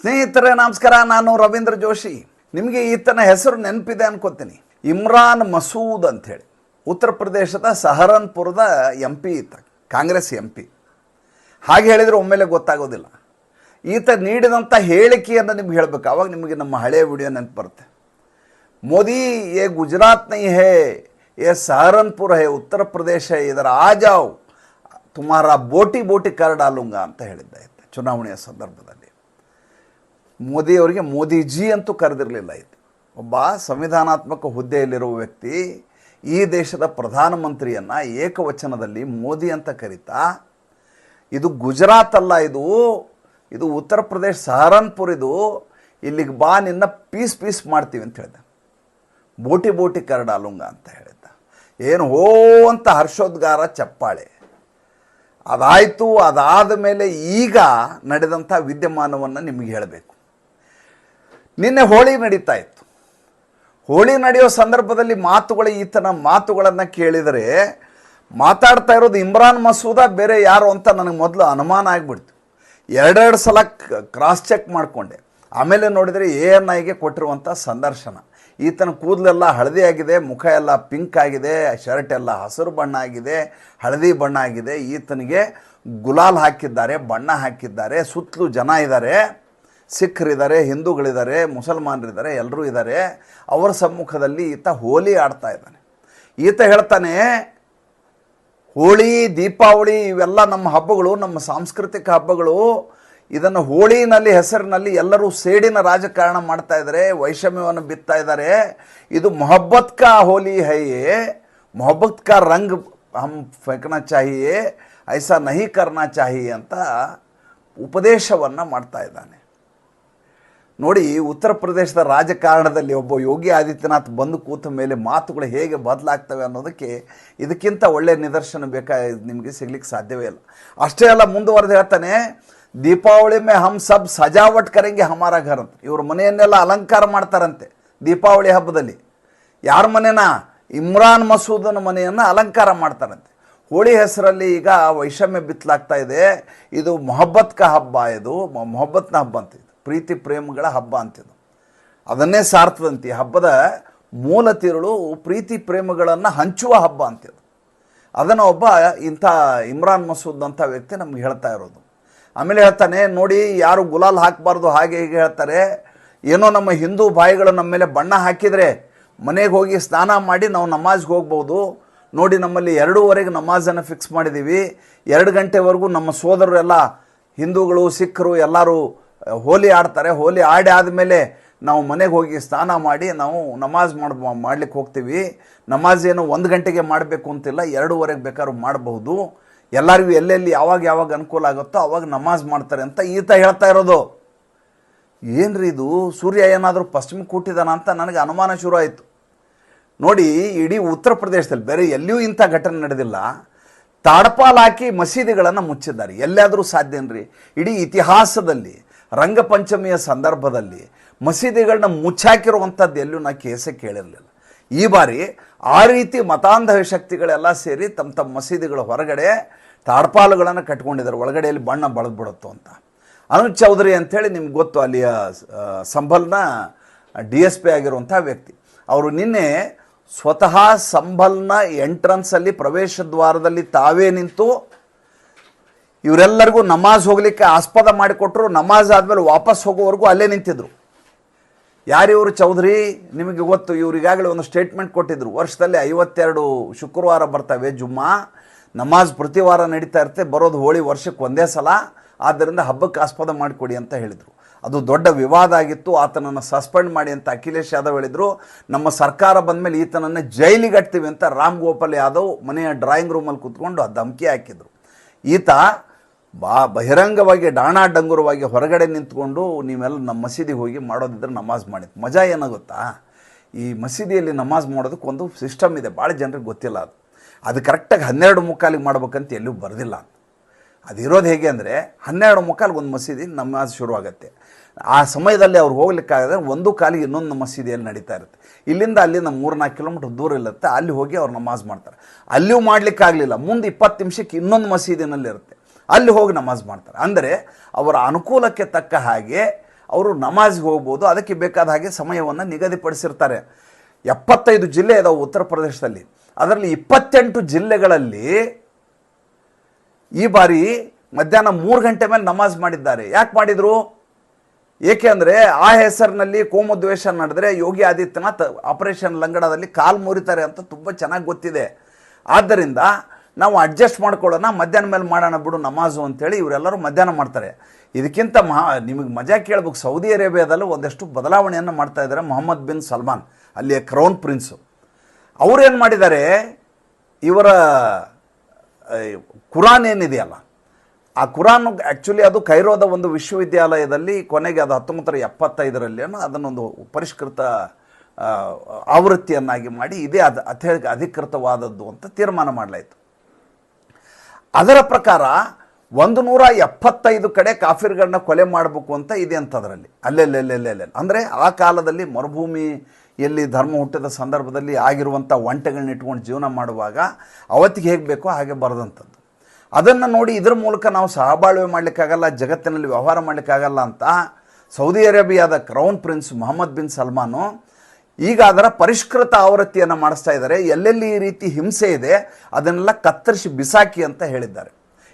ಸ್ನೇಹಿತರೆ, ನಮಸ್ಕಾರ. ನಾನು ರವೀಂದ್ರ ಜೋಶಿ. ನಿಮಗೆ ಈತನ ಹೆಸರು ನೆನಪಿದೆ ಅನ್ಕೋತೀನಿ. ಇಮ್ರಾನ್ ಮಸೂದ್ ಅಂತ ಹೇಳಿ ಉತ್ತರ ಪ್ರದೇಶದ ಸಹರನ್ಪುರದ ಎಂ ಪಿ ಈತ ಕಾಂಗ್ರೆಸ್ ಎಂ ಪಿ ಹಾಗೆ ಹೇಳಿದರೆ ಒಮ್ಮೆಲೆ ಗೊತ್ತಾಗೋದಿಲ್ಲ. ಈತ ನೀಡಿದಂಥ ಹೇಳಿಕೆಯನ್ನು ನಿಮ್ಗೆ ಹೇಳಬೇಕು. ಅವಾಗ ನಿಮಗೆ ನಮ್ಮ ಹಳೆಯ ವಿಡಿಯೋ ನೆನಪು ಬರುತ್ತೆ. ಮೋದಿ ಏ ಗುಜರಾತ್ ನೈ ಹೇ, ಏ ಸಹರನ್ಪುರ ಹೇ, ಉತ್ತರ ಪ್ರದೇಶ ಇದರ ಆಜಾವ್ ತುಮಾರ ಬೋಟಿ ಬೋಟಿ ಕರಡಾಲುಂಗ ಅಂತ ಹೇಳಿದ್ದ ಚುನಾವಣೆಯ ಸಂದರ್ಭದಲ್ಲಿ. ಮೋದಿಯವರಿಗೆ ಮೋದಿಜಿ ಅಂತೂ ಕರೆದಿರಲಿಲ್ಲ ಇದು. ಒಬ್ಬ ಸಂವಿಧಾನಾತ್ಮಕ ಹುದ್ದೆಯಲ್ಲಿರುವ ವ್ಯಕ್ತಿ ಈ ದೇಶದ ಪ್ರಧಾನಮಂತ್ರಿಯನ್ನು ಏಕವಚನದಲ್ಲಿ ಮೋದಿ ಅಂತ ಕರೀತಾ, ಇದು ಗುಜರಾತ್ ಅಲ್ಲ ಇದು ಇದು ಉತ್ತರ ಪ್ರದೇಶ ಸಹರನ್ಪುರ್ ಇದು, ಇಲ್ಲಿಗೆ ಬಾ, ನಿನ್ನ ಪೀಸ್ ಪೀಸ್ ಮಾಡ್ತೀವಿ ಅಂತ ಹೇಳಿದೆ. ಬೋಟಿ ಬೋಟಿ ಕರಡಾಲುಂಗ ಅಂತ ಹೇಳಿದ್ದ ಏನು ಹೋ ಅಂತ ಹರ್ಷೋದ್ಗಾರ ಚಪ್ಪಾಳೆ. ಅದಾಯಿತು, ಅದಾದ ಮೇಲೆ ಈಗ ನಡೆದಂಥ ವಿದ್ಯಮಾನವನ್ನು ನಿಮಗೆ ಹೇಳಬೇಕು. ನಿನ್ನೆ ಹೋಳಿ ನಡೀತಾ ಇತ್ತು. ಹೋಳಿ ನಡೆಯೋ ಸಂದರ್ಭದಲ್ಲಿ ಮಾತುಗಳು ಈತನ ಮಾತುಗಳನ್ನು ಕೇಳಿದರೆ ಮಾತಾಡ್ತಾ ಇರೋದು ಇಮ್ರಾನ್ ಮಸೂದ ಬೇರೆ ಯಾರು ಅಂತ ನನಗೆ ಮೊದಲು ಅನುಮಾನ ಆಗಿಬಿಡ್ತು. ಎರಡೆರಡು ಸಲ ಕ್ರಾಸ್ ಚೆಕ್ ಮಾಡಿಕೊಂಡೆ. ಆಮೇಲೆ ನೋಡಿದರೆ ಎ ಎನ್ ಐಗೆ ಕೊಟ್ಟಿರುವಂಥ ಸಂದರ್ಶನ. ಈತನ ಕೂದಲೆಲ್ಲ ಹಳದಿ ಆಗಿದೆ, ಮುಖ ಎಲ್ಲ ಪಿಂಕ್ ಆಗಿದೆ, ಶರ್ಟ್ ಎಲ್ಲ ಹಸಿರು ಬಣ್ಣ ಆಗಿದೆ, ಹಳದಿ ಬಣ್ಣ ಆಗಿದೆ. ಈತನಿಗೆ ಗುಲಾಲ್ ಹಾಕಿದ್ದಾರೆ, ಬಣ್ಣ ಹಾಕಿದ್ದಾರೆ, ಸುತ್ತಲೂ ಜನ ಇದ್ದಾರೆ. ಸಿಖ್ರಿದ್ದಾರೆ, ಹಿಂದೂಗಳಿದ್ದಾರೆ, ಮುಸಲ್ಮಾನರಿದ್ದಾರೆ ಎಲ್ಲರೂ ಇದ್ದಾರೆ. ಅವರ ಸಮ್ಮುಖದಲ್ಲಿ ಈತ ಹೋಲಿ ಆಡ್ತಾ ಇದ್ದಾನೆ. ಈತ ಹೇಳ್ತಾನೆ, ಹೋಳಿ, ದೀಪಾವಳಿ ಇವೆಲ್ಲ ನಮ್ಮ ಹಬ್ಬಗಳು, ನಮ್ಮ ಸಾಂಸ್ಕೃತಿಕ ಹಬ್ಬಗಳು. ಇದನ್ನು ಹೋಳಿನಲ್ಲಿ, ಹೆಸರಿನಲ್ಲಿ ಎಲ್ಲರೂ ಸೇಡಿನ ರಾಜಕಾರಣ ಮಾಡ್ತಾ ಇದ್ದಾರೆ, ವೈಷಮ್ಯವನ್ನು ಬಿತ್ತಾ ಇದ್ದಾರೆ. ಇದು ಮೊಹಬ್ಬತ್ ಕಾ ಹೋಲಿ ಹೈಯೇ ಮೊಹಬ್ಬತ್ ಕಾ ರಂಗ್ ಹಮ್ ಫೆಕ್ನ ಚಾಹಿಯೇ, ಐಸಾ ನಹಿ ಕರ್ನಾ ಚಾಹಿ ಅಂತ ಉಪದೇಶವನ್ನು ಮಾಡ್ತಾ ಇದ್ದಾನೆ. ನೋಡಿ, ಉತ್ತರ ಪ್ರದೇಶದ ರಾಜಕಾರಣದಲ್ಲಿ ಒಬ್ಬ ಯೋಗಿ ಆದಿತ್ಯನಾಥ್ ಬಂದು ಕೂತ ಮೇಲೆ ಮಾತುಗಳು ಹೇಗೆ ಬದಲಾಗ್ತವೆ ಅನ್ನೋದಕ್ಕೆ ಇದಕ್ಕಿಂತ ಒಳ್ಳೆಯ ನಿದರ್ಶನ ಬೇಕಾ ನಿಮಗೆ ಸಿಗ್ಲಿಕ್ಕೆ ಸಾಧ್ಯವೇ ಇಲ್ಲ. ಅಷ್ಟೇ ಅಲ್ಲ, ಮುಂದುವರೆದು ಹೇಳ್ತಾನೆ, ದೀಪಾವಳಿ ಮೇ ಹಮ್ ಸಬ್ ಸಜಾವಟ್ ಕರೆಂಗೆ ಹಮಾರ ಘರ್ ಅಂತ. ಇವ್ರ ಮನೆಯನ್ನೆಲ್ಲ ಅಲಂಕಾರ ಮಾಡ್ತಾರಂತೆ ದೀಪಾವಳಿ ಹಬ್ಬದಲ್ಲಿ. ಯಾರ ಮನೆನ? ಇಮ್ರಾನ್ ಮಸೂದನ ಮನೆಯನ್ನು ಅಲಂಕಾರ ಮಾಡ್ತಾರಂತೆ. ಹೋಳಿ ಹೆಸರಲ್ಲಿ ಈಗ ವೈಷಮ್ಯ ಬಿತ್ತಲಾಗ್ತಾ ಇದೆ. ಇದು ಮೊಹಬ್ಬತ್ಕ ಹಬ್ಬ, ಇದು ಮೊಹಬ್ಬತ್ನ ಹಬ್ಬ ಅಂತ. ಪ್ರೀತಿ ಪ್ರೇಮಗಳ ಹಬ್ಬ ಅಂತಿದ್ದು ಅದನ್ನೇ ಸಾರ್ಥದಂತಿ ಹಬ್ಬದ ಮೂಲ ತಿರುಳು ಪ್ರೀತಿ ಪ್ರೇಮಗಳನ್ನು ಹಂಚುವ ಹಬ್ಬ ಅಂತಿದ್ದು ಅದನ್ನು ಒಬ್ಬ ಇಂಥ ಇಮ್ರಾನ್ ಮಸೂದ್ ಅಂತ ವ್ಯಕ್ತಿ ನಮ್ಗೆ ಹೇಳ್ತಾ ಇರೋದು. ಆಮೇಲೆ ಹೇಳ್ತಾನೆ, ನೋಡಿ, ಯಾರು ಗುಲಾಲ್ ಹಾಕಬಾರ್ದು ಹಾಗೆ ಹೀಗೆ ಹೇಳ್ತಾರೆ. ಏನೋ ನಮ್ಮ ಹಿಂದೂ ಬಾಯಿಗಳು ನಮ್ಮ ಮೇಲೆ ಬಣ್ಣ ಹಾಕಿದರೆ ಮನೆಗೆ ಹೋಗಿ ಸ್ನಾನ ಮಾಡಿ ನಾವು ನಮಾಜ್ಗೆ ಹೋಗ್ಬೋದು. ನೋಡಿ, ನಮ್ಮಲ್ಲಿ ಎರಡೂವರೆಗೆ ನಮಾಜನ್ನು ಫಿಕ್ಸ್ ಮಾಡಿದ್ದೀವಿ ಎರಡು ಗಂಟೆವರೆಗೂ ನಮ್ಮ ಸೋದರರೆಲ್ಲ ಹಿಂದೂಗಳು, ಸಿಖ್ಖರು ಎಲ್ಲರೂ ಹೋಲಿ ಆಡ್ತಾರೆ. ಹೋಲಿ ಆಡಿ ಆದಮೇಲೆ ನಾವು ಮನೆಗೆ ಹೋಗಿ ಸ್ನಾನ ಮಾಡಿ ನಾವು ನಮಾಜ್ ಮಾಡ್ ಮಾಡ್ಲಿಕ್ಕೆ ಹೋಗ್ತೀವಿ. ನಮಾಜ್ ಏನು ಒಂದು ಗಂಟೆಗೆ ಮಾಡಬೇಕು ಅಂತಿಲ್ಲ, ಎರಡೂವರೆಗೆ ಬೇಕಾದ್ರೂ ಮಾಡಬಹುದು. ಎಲ್ಲರಿಗೂ ಎಲ್ಲೆಲ್ಲಿ ಯಾವಾಗ ಯಾವಾಗ ಅನುಕೂಲ ಆಗುತ್ತೋ ಅವಾಗ ನಮಾಜ್ ಮಾಡ್ತಾರೆ ಅಂತ ಈತ ಹೇಳ್ತಾ ಇರೋದು. ಏನ್ರಿ ಇದು? ಸೂರ್ಯ ಏನಾದರೂ ಪಶ್ಚಿಮ ಕೂಟಿದಾನ ಅಂತ ನನಗೆ ಅನುಮಾನ ಶುರು ಆಯಿತು. ನೋಡಿ, ಇಡೀ ಉತ್ತರ ಪ್ರದೇಶದಲ್ಲಿ ಬೇರೆ ಎಲ್ಲಿಯೂ ಇಂಥ ಘಟನೆ ನಡೆದಿಲ್ಲ. ತಾಡ್ಪಾಲ್ ಹಾಕಿ ಮಸೀದಿಗಳನ್ನು ಮುಚ್ಚಿದ್ದಾರೆ. ಎಲ್ಲಾದರೂ ಸಾಧ್ಯನ್ರಿ ಇಡೀ ಇತಿಹಾಸದಲ್ಲಿ ರಂಗಪಂಚಮಿಯ ಸಂದರ್ಭದಲ್ಲಿ ಮಸೀದಿಗಳನ್ನ ಮುಚ್ಚಾಕಿರುವಂಥದ್ದು ಎಲ್ಲೂ ನಾ ಕೇಸೇ ಕೇಳಿರಲಿಲ್ಲ. ಈ ಬಾರಿ ಆ ರೀತಿ ಮತಾಂಧ ಶಕ್ತಿಗಳೆಲ್ಲ ಸೇರಿ ತಮ್ಮ ತಮ್ಮ ಮಸೀದಿಗಳ ಹೊರಗಡೆ ತಾಡ್ಪಾಲುಗಳನ್ನು ಕಟ್ಕೊಂಡಿದ್ದಾರೆ. ಒಳಗಡೆಯಲ್ಲಿ ಬಣ್ಣ ಬಳದ್ಬಿಡುತ್ತೋ ಅಂತ. ಅನುಜ್ ಚೌಧರಿ ಅಂಥೇಳಿ ನಿಮ್ಗೆ ಗೊತ್ತು, ಅಲ್ಲಿಯ ಸಂಬಲ್ನ ಡಿ ಎಸ್ ಪಿ ಆಗಿರುವಂಥ ವ್ಯಕ್ತಿ. ಅವರು ನಿನ್ನೆ ಸ್ವತಃ ಸಂಬಲ್ನ ಎಂಟ್ರನ್ಸಲ್ಲಿ ಪ್ರವೇಶ ದ್ವಾರದಲ್ಲಿ ತಾವೇ ನಿಂತು ಇವರೆಲ್ಲರಿಗೂ ನಮಾಜ್ ಹೋಗ್ಲಿಕ್ಕೆ ಆಸ್ಪದ ಮಾಡಿಕೊಟ್ರು, ನಮಾಜ್ ಆದಮೇಲೆ ವಾಪಸ್ ಹೋಗೋವರೆಗೂ ಅಲ್ಲೇ ನಿಂತಿದ್ರು. ಯಾರಿವರು ಚೌಧರಿ, ನಿಮಗೆ ಗೊತ್ತು ಇವರಿಗಾಗಲೇ ಒಂದು ಸ್ಟೇಟ್ಮೆಂಟ್ ಕೊಟ್ಟಿದ್ರು. ವರ್ಷದಲ್ಲಿ ಐವತ್ತೆರಡು ಶುಕ್ರವಾರ ಬರ್ತವೆ ಜುಮ್ಮಾ. ನಮಾಜ್ ಪ್ರತಿ ವಾರ ನಡೀತಾ ಇರುತ್ತೆ, ಬರೋದು ಹೋಳಿ ವರ್ಷಕ್ಕೆ ಒಂದೇ ಸಲ. ಆದ್ದರಿಂದ ಹಬ್ಬಕ್ಕೆ ಆಸ್ಪದ ಮಾಡಿಕೊಡಿ ಅಂತ ಹೇಳಿದರು. ಅದು ದೊಡ್ಡ ವಿವಾದ ಆಗಿತ್ತು, ಆತನನ್ನು ಸಸ್ಪೆಂಡ್ ಮಾಡಿ ಅಂತ ಅಖಿಲೇಶ್ ಯಾದವ್ ಹೇಳಿದರು. ನಮ್ಮ ಸರ್ಕಾರ ಬಂದ ಮೇಲೆ ಈತನನ್ನು ಜೈಲಿಗಟ್ತೀವಿ ಅಂತ ರಾಮ್ ಗೋಪಾಲ್ ಯಾದವ್ ಮನೆಯ ಡ್ರಾಯಿಂಗ್ ರೂಮಲ್ಲಿ ಕೂತ್ಕೊಂಡು ಧಮಕಿ ಹಾಕಿದರು. ಈತ ಬಾ ಬಹಿರಂಗವಾಗಿ ಡಾಣ ಡಂಗುರವಾಗಿ ಹೊರಗಡೆ ನಿಂತ್ಕೊಂಡು ನೀವೆಲ್ಲ ನಮ್ಮ ಮಸೀದಿಗೆ ಹೋಗಿ ಮಾಡೋದಿದ್ರೆ ನಮಾಜ್ ಮಾಡಿ ಮಜಾ ಏನಾಗುತ್ತಾ? ಈ ಮಸೀದಿಯಲ್ಲಿ ನಮಾಜ್ ಮಾಡೋದಕ್ಕೆ ಒಂದು ಸಿಸ್ಟಮ್ ಇದೆ. ಭಾಳ ಜನರಿಗೆ ಗೊತ್ತಿಲ್ಲ ಅದು. ಅದು ಕರೆಕ್ಟಾಗಿ ಹನ್ನೆರಡು ಮುಕ್ಕಾಲಿಗೆ ಮಾಡ್ಬೇಕಂತ ಎಲ್ಲೂ ಬರೆದಿಲ್ಲ ಇರೋದು ಹೇಗೆ ಅಂದರೆ ಹನ್ನೆರಡು ಮುಕ್ಕಾಲಿಗೆ ಒಂದು ಮಸೀದಿ ನಮಾಜ್ ಶುರುವಾಗುತ್ತೆ. ಆ ಸಮಯದಲ್ಲಿ ಅವ್ರು ಹೋಗ್ಲಿಕ್ಕಾಗದೆ ಒಂದು ಕಾಲಿಗೆ ಇನ್ನೊಂದು ಮಸೀದಿಯಲ್ಲಿ ನಡೀತಾ ಇರುತ್ತೆ. ಇಲ್ಲಿಂದ ಅಲ್ಲಿಂದ ಮೂರ್ನಾಲ್ಕು ಕಿಲೋಮೀಟ್ರ್ ದೂರ ಇರುತ್ತೆ ಅಲ್ಲಿ ಹೋಗಿ ಅವ್ರು ನಮಾಜ್ ಮಾಡ್ತಾರೆ. ಅಲ್ಲಿಯೂ ಮಾಡಲಿಕ್ಕಾಗಲಿಲ್ಲ. ಮುಂದೆ ಇಪ್ಪತ್ತು ನಿಮಿಷಕ್ಕೆ ಇನ್ನೊಂದು ಮಸೀದಿನಲ್ಲಿ ಇರುತ್ತೆ ಅಲ್ಲಿ ಹೋಗಿ ನಮಾಜ್ ಮಾಡ್ತಾರೆ. ಅಂದರೆ ಅವರ ಅನುಕೂಲಕ್ಕೆ ತಕ್ಕ ಹಾಗೆ ಅವರು ನಮಾಜ್ಗೆ ಹೋಗ್ಬೋದು, ಅದಕ್ಕೆ ಬೇಕಾದ ಹಾಗೆ ಸಮಯವನ್ನು ನಿಗದಿಪಡಿಸಿರ್ತಾರೆ. ಎಪ್ಪತ್ತೈದು ಜಿಲ್ಲೆ ಇದಾವೆ ಉತ್ತರ ಪ್ರದೇಶದಲ್ಲಿ. ಅದರಲ್ಲಿ ಇಪ್ಪತ್ತೆಂಟು ಜಿಲ್ಲೆಗಳಲ್ಲಿ ಈ ಬಾರಿ ಮಧ್ಯಾಹ್ನ ಮೂರು ಗಂಟೆ ಮೇಲೆ ನಮಾಜ್ ಮಾಡಿದ್ದಾರೆ. ಯಾಕೆ ಮಾಡಿದರು? ಏಕೆ ಅಂದರೆ ಆ ಹೆಸರಿನಲ್ಲಿ ಕೋಮದ್ವೇಷ ನಡೆದರೆ ಯೋಗಿ ಆದಿತ್ಯನಾಥ್ ಆಪರೇಷನ್ ಲಂಗಡದಲ್ಲಿ ಕಾಲು ಮುರಿತಾರೆ ಅಂತ ತುಂಬ ಚೆನ್ನಾಗಿ ಗೊತ್ತಿದೆ. ಆದ್ದರಿಂದ ನಾವು ಅಡ್ಜಸ್ಟ್ ಮಾಡ್ಕೊಳ್ಳೋಣ, ಮಧ್ಯಾಹ್ನ ಮೇಲೆ ಮಾಡೋಣ ಬಿಡು, ನಮಾಜು ಅಂತೇಳಿ ಇವರೆಲ್ಲರೂ ಮಧ್ಯಾಹ್ನ ಮಾಡ್ತಾರೆ. ಇದಕ್ಕಿಂತ ಮಹಾ, ನಿಮಗೆ ಮಜಾ ಕೇಳ್ಬೇಕು, ಸೌದಿ ಅರೇಬಿಯಾದಲ್ಲಿ ಒಂದಷ್ಟು ಬದಲಾವಣೆಯನ್ನು ಮಾಡ್ತಾ ಇದ್ದಾರೆ ಮೊಹಮ್ಮದ್ ಬಿನ್ ಸಲ್ಮಾನ್, ಅಲ್ಲಿಯ ಕ್ರೌನ್ ಪ್ರಿನ್ಸು. ಅವರೇನು ಮಾಡಿದ್ದಾರೆ, ಇವರ ಕುರಾನ್ ಏನಿದೆಯಲ್ಲ, ಆ ಕುರಾನ್ ಆ್ಯಕ್ಚುಲಿ ಅದು ಕೈರೋದ ಒಂದು ವಿಶ್ವವಿದ್ಯಾಲಯದಲ್ಲಿ, ಕೊನೆಗೆ ಅದು ಹತ್ತೊಂಬತ್ತರ ಎಪ್ಪತ್ತೈದರಲ್ಲಿ ಅದನ್ನೊಂದು ಪರಿಷ್ಕೃತ ಆವೃತ್ತಿಯನ್ನಾಗಿ ಮಾಡಿ, ಇದೇ ಅದು ಅಧಿಕೃತವಾದದ್ದು ಅಂತ ತೀರ್ಮಾನ ಮಾಡಲಾಯಿತು. ಅದರ ಪ್ರಕಾರ ಒಂದು ನೂರ ಎಪ್ಪತ್ತೈದು ಕಡೆ ಕಾಫಿರ್ಗಳನ್ನ ಕೊಲೆ ಮಾಡಬೇಕು ಅಂತ ಇದೆ ಅಂತ ಅದರಲ್ಲಿ ಅಲ್ಲೆಲ್ಲೆಲ್ಲೆಲ್ಲೆಲ್ಲೆ. ಅಂದರೆ ಆ ಕಾಲದಲ್ಲಿ ಮರುಭೂಮಿಯಲ್ಲಿ ಧರ್ಮ ಹುಟ್ಟಿದ ಸಂದರ್ಭದಲ್ಲಿ ಆಗಿರುವಂಥ ಒಂಟೆಗಳನ್ನ ಇಟ್ಕೊಂಡು ಜೀವನ ಮಾಡುವಾಗ ಅವತ್ತಿಗೆ ಹೇಗೆ ಬೇಕೋ ಹಾಗೆ ಬರೆದಂಥದ್ದು. ಅದನ್ನು ನೋಡಿ ಇದ್ರ ಮೂಲಕ ನಾವು ಸಹಬಾಳ್ವೆ ಮಾಡಲಿಕ್ಕಾಗಲ್ಲ, ಜಗತ್ತಿನಲ್ಲಿ ವ್ಯವಹಾರ ಮಾಡಲಿಕ್ಕಾಗಲ್ಲ ಅಂತ ಸೌದಿ ಅರೇಬಿಯಾದ crown prince Mohammed bin Salman ಈಗ ಅದರ ಪರಿಷ್ಕೃತ ಆವೃತ್ತಿಯನ್ನು ಮಾಡಿಸ್ತಾ ಇದ್ದಾರೆ. ಎಲ್ಲೆಲ್ಲಿ ಈ ರೀತಿ ಹಿಂಸೆ ಇದೆ, ಅದನ್ನೆಲ್ಲ ಕತ್ತರಿಸಿ ಬಿಸಾಕಿ ಅಂತ ಹೇಳಿದ್ದಾರೆ.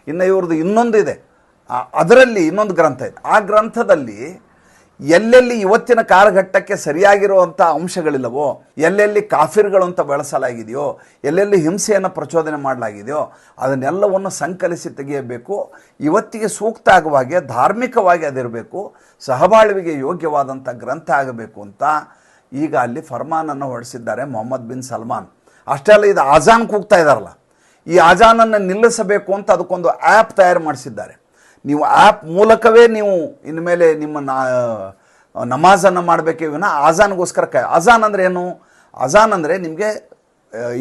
ಇನ್ನು ಇವ್ರದ್ದು ಇನ್ನೊಂದು ಇದೆ. ಅದರಲ್ಲಿ ಇನ್ನೊಂದು ಗ್ರಂಥ ಇದೆ. ಆ ಗ್ರಂಥದಲ್ಲಿ ಎಲ್ಲೆಲ್ಲಿ ಇವತ್ತಿನ ಕಾಲಘಟ್ಟಕ್ಕೆ ಸರಿಯಾಗಿರುವಂಥ ಅಂಶಗಳಿಲ್ಲವೋ, ಎಲ್ಲೆಲ್ಲಿ ಕಾಫಿರ್ಗಳು ಅಂತ ಬಳಸಲಾಗಿದೆಯೋ, ಎಲ್ಲೆಲ್ಲಿ ಹಿಂಸೆಯನ್ನು ಪ್ರಚೋದನೆ ಮಾಡಲಾಗಿದೆಯೋ, ಅದನ್ನೆಲ್ಲವನ್ನು ಸಂಕಲಿಸಿ ತೆಗೆಯಬೇಕು. ಇವತ್ತಿಗೆ ಸೂಕ್ತ ಆಗುವ ಹಾಗೆ ಧಾರ್ಮಿಕವಾಗಿ ಅದಿರಬೇಕು, ಸಹಬಾಳ್ವಿಗೆ ಯೋಗ್ಯವಾದಂಥ ಗ್ರಂಥ ಆಗಬೇಕು ಅಂತ ಈಗ ಅಲ್ಲಿ ಫರ್ಮಾನನ್ನು ಹೊರಡಿಸಿದ್ದಾರೆ ಮೊಹಮ್ಮದ್ ಬಿನ್ ಸಲ್ಮಾನ್. ಅಷ್ಟೇ ಅಲ್ಲ, ಇದು ಆಜಾನ್ ಕೂಗ್ತಾ ಇದ್ದಾರಲ್ಲ ಈ ಆಜಾನನ್ನು ನಿಲ್ಲಿಸಬೇಕು ಅಂತ ಅದಕ್ಕೊಂದು ಆ್ಯಪ್ ತಯಾರು ಮಾಡಿಸಿದ್ದಾರೆ. ನೀವು ಆ್ಯಪ್ ಮೂಲಕವೇ ನೀವು ಇನ್ಮೇಲೆ ನಿಮ್ಮ ನಮಾಜನ್ನು ಮಾಡಬೇಕೇ ವಿನ ಆಜಾನ್ಗೋಸ್ಕರ ಕ ಅಜಾನ್ ಅಂದರೆ ಏನು? ಅಜಾನ್ ಅಂದರೆ ನಿಮಗೆ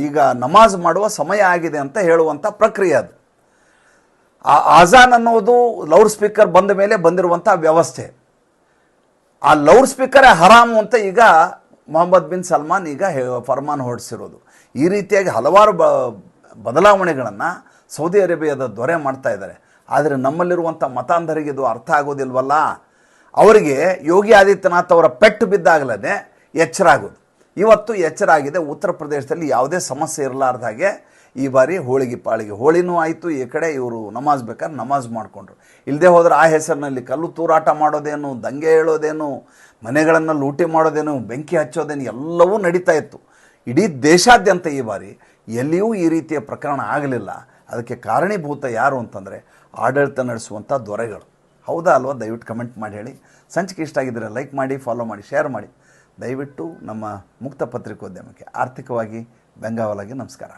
ಈಗ ನಮಾಜ್ ಮಾಡುವ ಸಮಯ ಆಗಿದೆ ಅಂತ ಹೇಳುವಂಥ ಪ್ರಕ್ರಿಯೆ ಅದು. ಆ, ಆಜಾನ್ ಅನ್ನೋದು ಲೌಡ್ ಸ್ಪೀಕರ್ ಬಂದ ಮೇಲೆ ಬಂದಿರುವಂಥ ವ್ಯವಸ್ಥೆ. ಆ ಲೌಡ್ ಸ್ಪೀಕರೇ ಹರಾಮು ಅಂತ ಈಗ ಮೊಹಮ್ಮದ್ ಬಿನ್ ಸಲ್ಮಾನ್ ಈಗ ಫರ್ಮಾನ್ ಹೊರಡಿಸಿರೋದು. ಈ ರೀತಿಯಾಗಿ ಹಲವಾರು ಬ, ಬದಲಾವಣೆಗಳನ್ನು ಸೌದಿ ಅರೇಬಿಯಾದ ದೊರೆ ಮಾಡ್ತಾ ಇದ್ದಾರೆ. ಆದರೆ ನಮ್ಮಲ್ಲಿರುವಂಥ ಮತಾಂಧರಿಗೆ ಇದು ಅರ್ಥ ಆಗೋದಿಲ್ವಲ್ಲ? ಅವರಿಗೆ ಯೋಗಿ ಆದಿತ್ಯನಾಥ್ ಅವರ ಪೆಟ್ಟು ಬಿದ್ದಾಗಲೇ ಎಚ್ಚರ ಆಗೋದು. ಇವತ್ತು ಎಚ್ಚರ ಆಗಿದೆ. ಉತ್ತರ ಪ್ರದೇಶದಲ್ಲಿ ಯಾವುದೇ ಸಮಸ್ಯೆ ಇರಲಾರ್ದ ಹಾಗೆ ಈ ಬಾರಿ ಹೋಳಿಗೆ ಪಾಳಿಗೆ. ಹೋಳಿನೂ ಆಯಿತು, ಈ ಕಡೆ ಇವರು ನಮಾಜ್ ಬೇಕಾದ್ರೆ ನಮಾಜ್ ಮಾಡಿಕೊಂಡ್ರು. ಇಲ್ಲದೆ ಹೋದ್ರೆ ಆ ಹೆಸರಿನಲ್ಲಿ ಕಲ್ಲು ತೂರಾಟ ಮಾಡೋದೇನು, ದಂಗೆ ಹೇಳೋದೇನು, ಮನೆಗಳನ್ನು ಲೂಟಿ ಮಾಡೋದೇನು, ಬೆಂಕಿ ಹಚ್ಚೋದೇನು, ಎಲ್ಲವೂ ನಡೀತಾ ಇತ್ತು. ಇಡೀ ದೇಶಾದ್ಯಂತ ಈ ಬಾರಿ ಎಲ್ಲಿಯೂ ಈ ರೀತಿಯ ಪ್ರಕರಣ ಆಗಲಿಲ್ಲ. ಅದಕ್ಕೆ ಕಾರಣೀಭೂತ ಯಾರು ಅಂತಂದರೆ ಆಡಳಿತ ನಡೆಸುವಂಥ ದೊರೆಗಳು. ಹೌದಾ ಅಲ್ವಾ? ದಯವಿಟ್ಟು ಕಮೆಂಟ್ ಮಾಡಿ ಹೇಳಿ. ಸಂಚಿಕೆ ಇಷ್ಟ ಆಗಿದ್ದರೆ ಲೈಕ್ ಮಾಡಿ ಫಾಲೋ ಮಾಡಿ ಶೇರ್ ಮಾಡಿ. ದಯವಿಟ್ಟು ನಮ್ಮ ಮುಕ್ತ ಪತ್ರಿಕೋದ್ಯಮಕ್ಕೆ ಆರ್ಥಿಕವಾಗಿ ಬೆಂಗಾವಲಾಗಿ ನಮಸ್ಕಾರ.